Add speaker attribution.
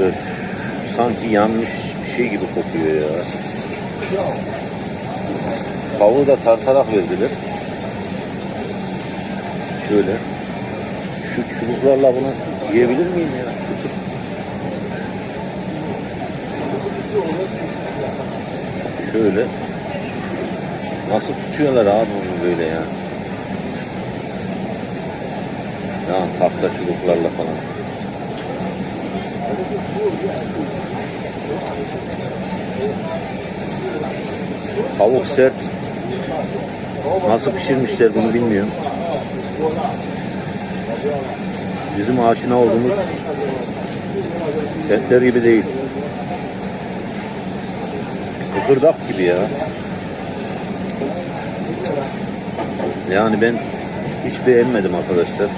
Speaker 1: Evet. Sanki yanmış bir şey gibi kokuyor ya. Tavuğu da tartarak verdiler. Şöyle. Şu çubuklarla bunu yiyebilir miyim ya? Şöyle. Nasıl tutuyorlar abi bunu böyle ya? Ya tahta çubuklarla falan. Tavuk sert. Nasıl pişirmişler bunu bilmiyorum. Bizim aşina olduğumuz etler gibi değil. Kıkırdak gibi ya. Yani ben hiç beğenmedim arkadaşlar.